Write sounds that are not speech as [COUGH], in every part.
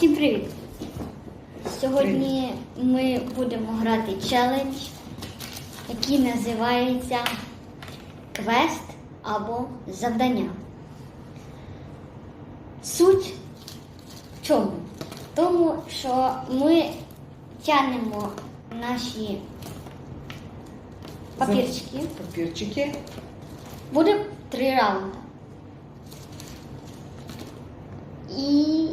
Всім привіт! Сьогодні ми будемо грати челендж, який називається квест або завдання. Суть в чому? В тому, що ми тягнемо наші папірчики. Папірчики. Буде три раунди. І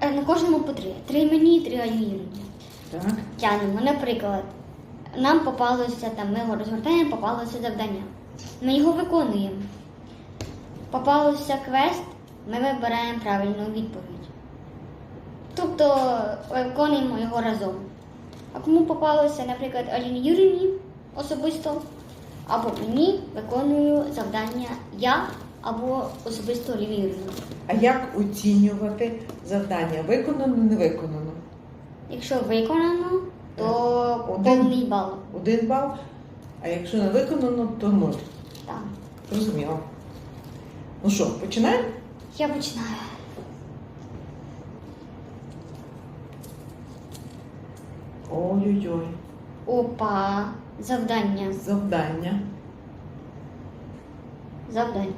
е, на кожному по три. Три мені, три Альмірі. Так. Тянемо. Наприклад, нам попалося там, ми його розгортаємо, попалося завдання. Ми його виконуємо. Попалося квест, ми вибираємо правильну відповідь. Тобто виконуємо його разом. А кому попалося, наприклад, Аліні Юрівні особисто, або мені виконую завдання я або особисто Юрівні. А як оцінювати завдання? Виконано, не виконано? Якщо виконано, то Один. повний бал. Один бал. А якщо не виконано, то нуль. Так. Зрозуміло. Ну що, починаємо? Я починаю. Ой-ой-ой. Опа, завдання. Завдання. Завдання.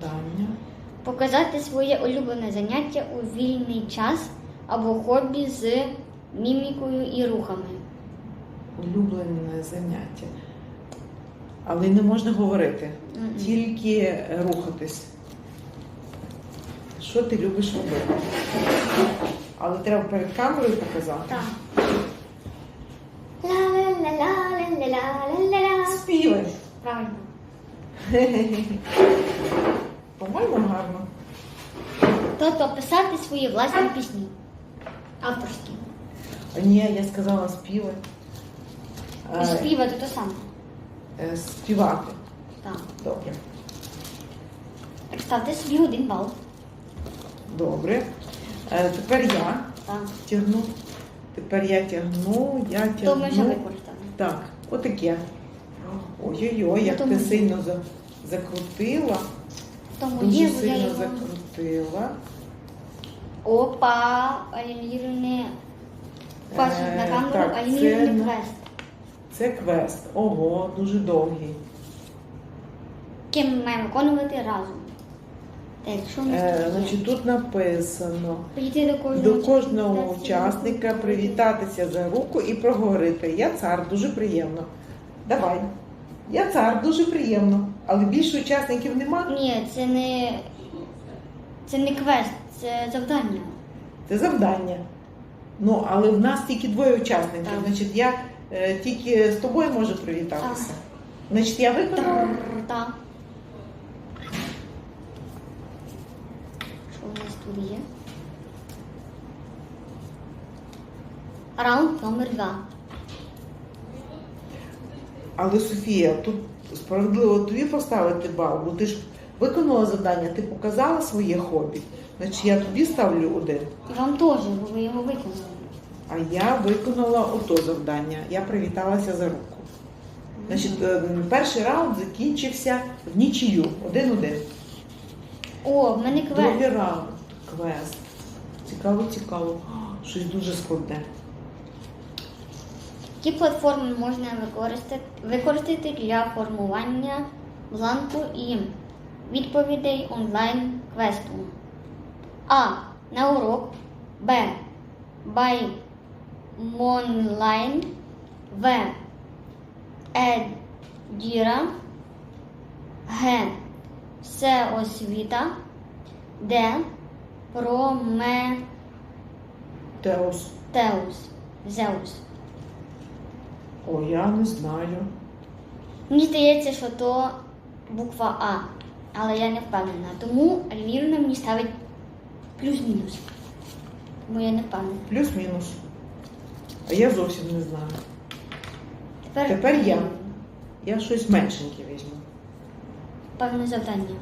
Завдання. Показати своє улюблене заняття у вільний час або хобі з мімікою і рухами. Улюблене заняття. Але не можна говорити. Мгм. Тільки е, рухатись. Що ти любиш робити? Але треба перед камерою показати. Так. Співай. Правильно. [LAUGHS] По-моєму, гарно. Тобто писати свої власні пісні. Авторські. А Ні, я сказала співай. І Е, співати то саме. е, Співати. Так. Добре. Так ставте собі один бал. Добре. Е, Тепер я Так. тягну. Тепер я тягну, я тягну. То ми вже використали. Так, отаке. Ой-ой-ой, як Ну, ти сильно за- закрутила. Тому Дуже є, бо я сильно його... закрутила. Опа, Алімірне. Бачить на Е, камеру Алімірне квест. Це квест. Ого, дуже довгий. Який ми маємо виконувати разом. Так, що у нас Е, тут є? значить, тут написано. Підійти до кожного, До кожного учасника привітатися за руку і проговорити. Я цар, дуже приємно. Давай. Я цар, дуже приємно. Але більше учасників нема. Ні, це не. Це не квест, це завдання. Це завдання. Ну, але в нас тільки двоє учасників. Так. Значить, я е, тільки з тобою можу привітатися. Так. Значить, я виконала. Так. Що у нас тут є? Раунд номер два. Але Софія, тут справедливо тобі поставити бал, бо ти ж виконала завдання, ти показала своє хобі. Значить, я тобі ставлю один. І вам теж, бо ви його виконали. А я виконала ото завдання. Я привіталася за руку. Значить, е, перший раунд закінчився в нічию. Один-один. О, в мене квест. Другий раунд. Квест. Цікаво, цікаво. Щось дуже складне. Які платформи можна використати, використати для формування бланку і відповідей онлайн квесту? А. На урок. Б. Monline. В. Едіра. Г. Все освіта. Д. Прометеус. Теос. Зеус. О, я не знаю. Мені здається, що то буква А, але я не впевнена. Тому Альвірна мені ставить плюс-мінус. Тому я не впевнена. Плюс-мінус. А я зовсім не знаю. Тепер, Тепер я. Я щось меншеньке візьму. Певне завдання.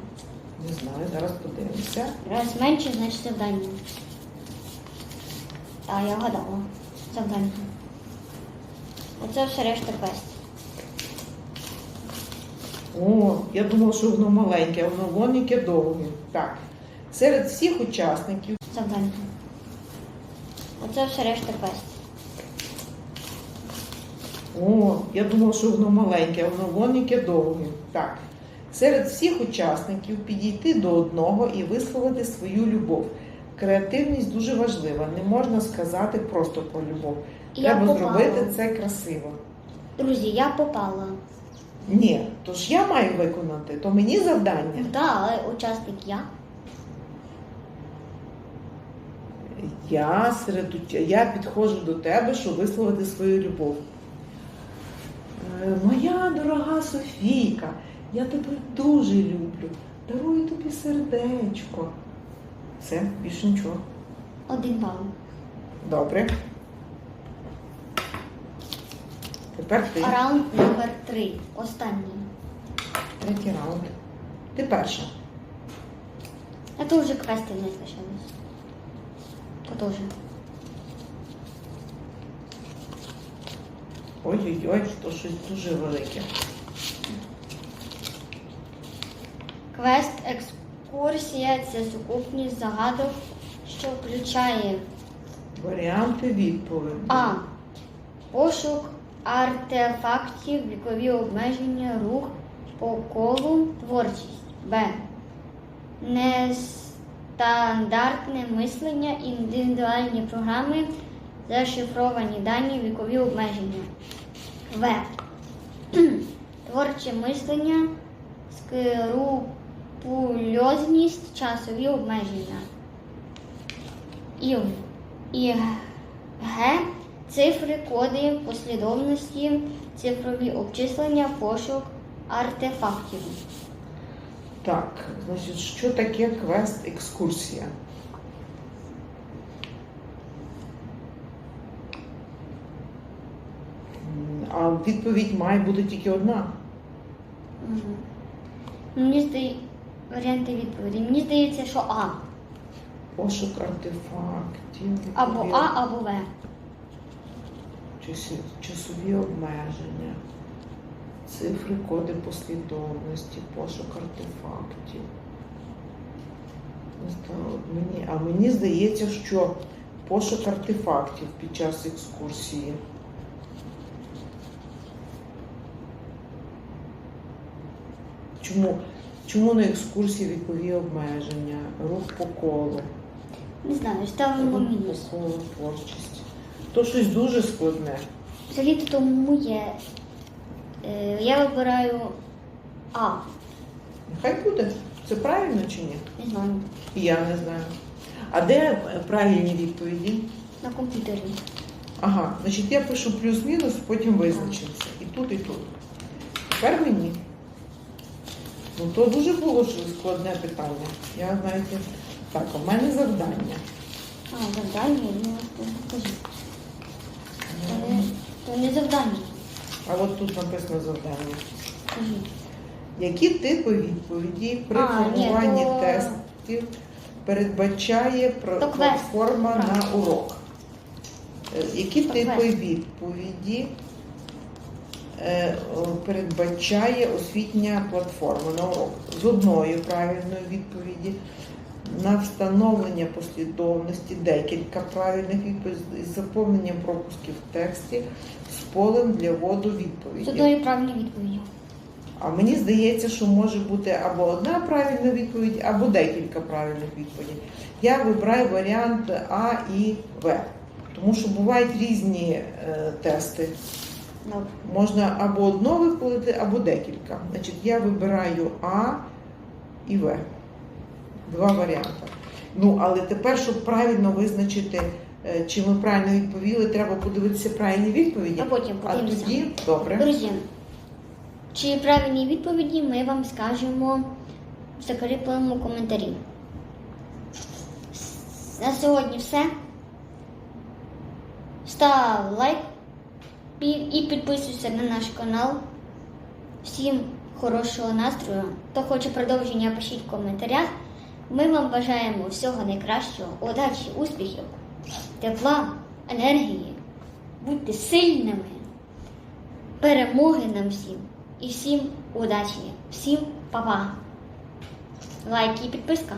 Не знаю, зараз подивимося. Раз менше, значить завдання. Так, я вгадала. Завдання. Оце все решта квест. О, я думала, що воно маленьке, а воно вон яке довге. Так. Серед всіх учасників Завдання. Оце все решта квест. О, я думала, що воно маленьке, а воно вон яке довге. Так. Серед всіх учасників підійти до одного і висловити свою любов. Креативність дуже важлива. Не можна сказати просто про любов. Я Треба попала. зробити це красиво. Друзі, я попала. Ні, то ж я маю виконати, то мені завдання. Так, але учасник я. Я серед я підходжу до тебе, щоб висловити свою любов. Е, Моя дорога Софійка, я тебе дуже люблю. Дарую тобі сердечко. Все, більше нічого. Один бал. Добре. Тепер ти. Раунд номер три. Останній. Третій раунд. Ти перша. А то вже квести не. То теж. Ой-ой-ой, то щось дуже велике. Квест екскурсія це сукупність загадок, що включає Варіанти відповіді. А. Пошук артефактів, вікові обмеження, рух по колу, творчість. Б. Нестандартне мислення, індивідуальні програми, зашифровані дані, вікові обмеження. В. [CLEARS THROAT] Творче мислення, скрупульозність, часові обмеження. І, і Г. Цифри, коди, послідовності, цифрові обчислення, пошук артефактів. Так, значить, що таке квест екскурсія? А відповідь має бути тільки одна. Мгм. Мені здається, варіанти відповіді. Мені здається, що А. Пошук артефактів. Або А, або В. часові обмеження, цифри, коди послідовності, пошук артефактів. Мені, а мені здається, що пошук артефактів під час екскурсії. Чому, чому на екскурсії вікові обмеження, рух по колу, Не знаю, ставимо мінус. по колу творчість? То щось дуже складне. Взагалі то тому є. Е, я вибираю А. Нехай буде. Це правильно чи ні? Не знаю. І Я не знаю. А де правильні відповіді? На комп'ютері. Ага, значить я пишу плюс-мінус, потім визначимося. І тут, і тут. Тепер мені. Ну то дуже було складне питання. Я знаєте, так, у мене завдання. А, завдання, ну покажи. То не, завдання. А от тут написано завдання. Кажи. Які типи відповіді при А, ні, формуванні то- тестів передбачає про- То квест. платформа на урок? Е, Які То типи квест. відповіді е, о, передбачає освітня платформа на урок? З одної правильної відповіді на встановлення послідовності декілька правильних відповідей з заповненням пропусків в тексті з полем для вводу З відповіді. одної правильної відповіді. А мені здається, що може бути або одна правильна відповідь, або декілька правильних відповідей. Я вибираю варіант А і В, тому що бувають різні е, тести. Добре. Можна або одно виповідати, або декілька. Значить, я вибираю А і В. Два варіанти. Ну, але тепер, щоб правильно визначити, е, чи ми правильно відповіли, треба подивитися правильні відповіді. А потім А тоді добре. Друзі, чи правильні відповіді ми вам скажемо в закріпленому коментарі. На сьогодні все. Став лайк і підписуйся на наш канал. Всім хорошого настрою. Хто хоче продовження, пишіть в коментарях. Ми вам бажаємо всього найкращого, удачі, успіхів, тепла, енергії. Будьте сильними перемоги нам всім і всім удачі, всім па-па. Лайк і підписка.